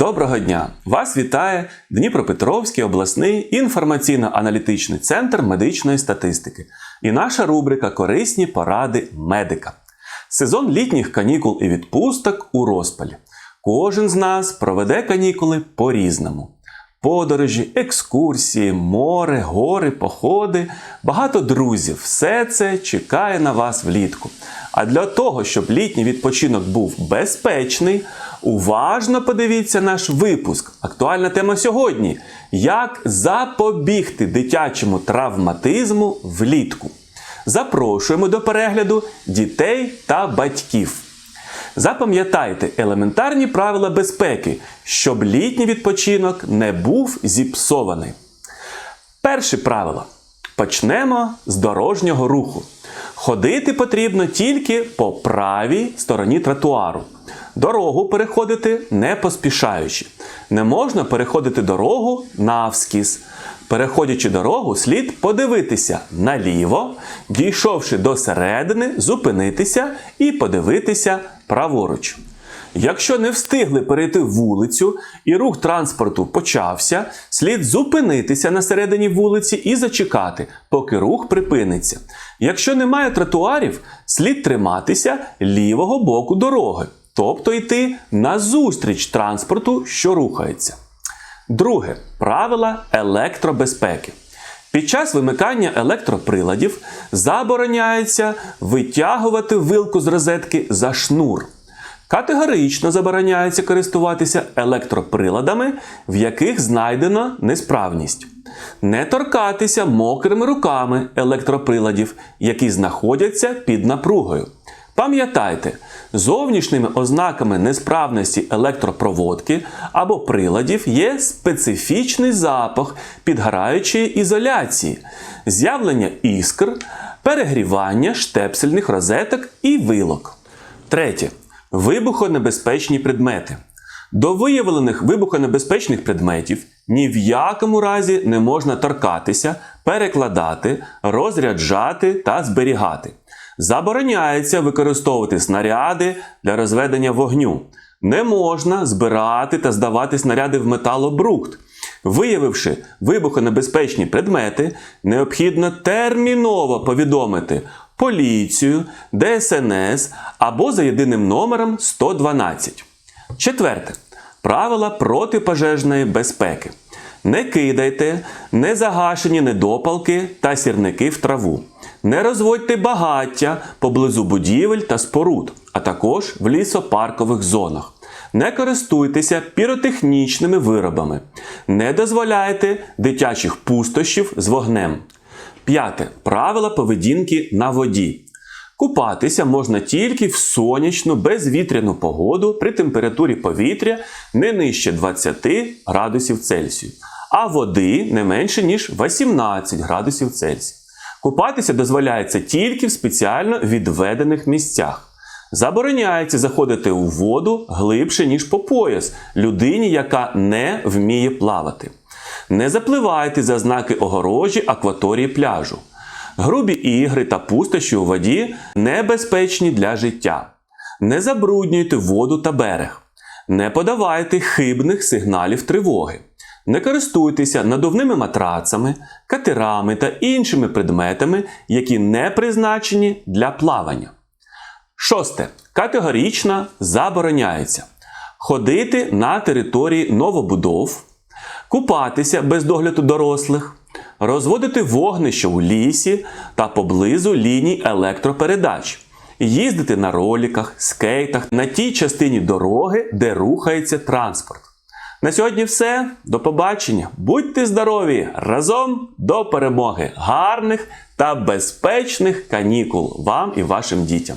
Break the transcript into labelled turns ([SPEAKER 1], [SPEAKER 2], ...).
[SPEAKER 1] Доброго дня! Вас вітає Дніпропетровський обласний інформаційно-аналітичний центр медичної статистики і наша рубрика Корисні поради медика. Сезон літніх канікул і відпусток у розпалі. Кожен з нас проведе канікули по-різному. Подорожі, екскурсії, море, гори, походи, багато друзів. Все це чекає на вас влітку. А для того, щоб літній відпочинок був безпечний, уважно подивіться наш випуск. Актуальна тема сьогодні: як запобігти дитячому травматизму влітку. Запрошуємо до перегляду дітей та батьків. Запам'ятайте елементарні правила безпеки, щоб літній відпочинок не був зіпсований. Перше правило. Почнемо з дорожнього руху. Ходити потрібно тільки по правій стороні тротуару. Дорогу переходити не поспішаючи. Не можна переходити дорогу навскіз. Переходячи дорогу, слід подивитися наліво, дійшовши до середини, зупинитися і подивитися праворуч. Якщо не встигли перейти вулицю і рух транспорту почався, слід зупинитися на середині вулиці і зачекати, поки рух припиниться. Якщо немає тротуарів, слід триматися лівого боку дороги, тобто йти назустріч транспорту, що рухається. Друге правила електробезпеки. Під час вимикання електроприладів забороняється витягувати вилку з розетки за шнур. Категорично забороняється користуватися електроприладами, в яких знайдено несправність. Не торкатися мокрими руками електроприладів, які знаходяться під напругою. Пам'ятайте, зовнішніми ознаками несправності електропроводки або приладів є специфічний запах підгораючої ізоляції, з'явлення іскр, перегрівання штепсельних розеток і вилок. Третє. Вибухонебезпечні предмети. До виявлених вибухонебезпечних предметів ні в якому разі не можна торкатися, перекладати, розряджати та зберігати. Забороняється використовувати снаряди для розведення вогню. Не можна збирати та здавати снаряди в металобрухт. Виявивши вибухонебезпечні предмети, необхідно терміново повідомити поліцію, ДСНС або за єдиним номером 112. Четверте. Правила протипожежної безпеки. Не кидайте незагашені недопалки та сірники в траву. Не розводьте багаття поблизу будівель та споруд, а також в лісопаркових зонах. Не користуйтеся піротехнічними виробами. Не дозволяйте дитячих пустощів з вогнем. П'яте. Правила поведінки на воді. Купатися можна тільки в сонячну безвітряну погоду при температурі повітря не нижче 20 градусів Цельсію, а води не менше ніж 18 градусів Цельсію. Купатися дозволяється тільки в спеціально відведених місцях. Забороняється заходити у воду глибше, ніж по пояс людині, яка не вміє плавати. Не запливайте за знаки огорожі акваторії пляжу. Грубі ігри та пустощі у воді небезпечні для життя. Не забруднюйте воду та берег. Не подавайте хибних сигналів тривоги. Не користуйтеся надувними матрацами, катерами та іншими предметами, які не призначені для плавання. Шосте. Категорично забороняється ходити на території новобудов, купатися без догляду дорослих, розводити вогнище у лісі та поблизу ліній електропередач, їздити на роліках, скейтах на тій частині дороги, де рухається транспорт. На сьогодні все. До побачення. Будьте здорові! Разом до перемоги! Гарних та безпечних канікул вам і вашим дітям!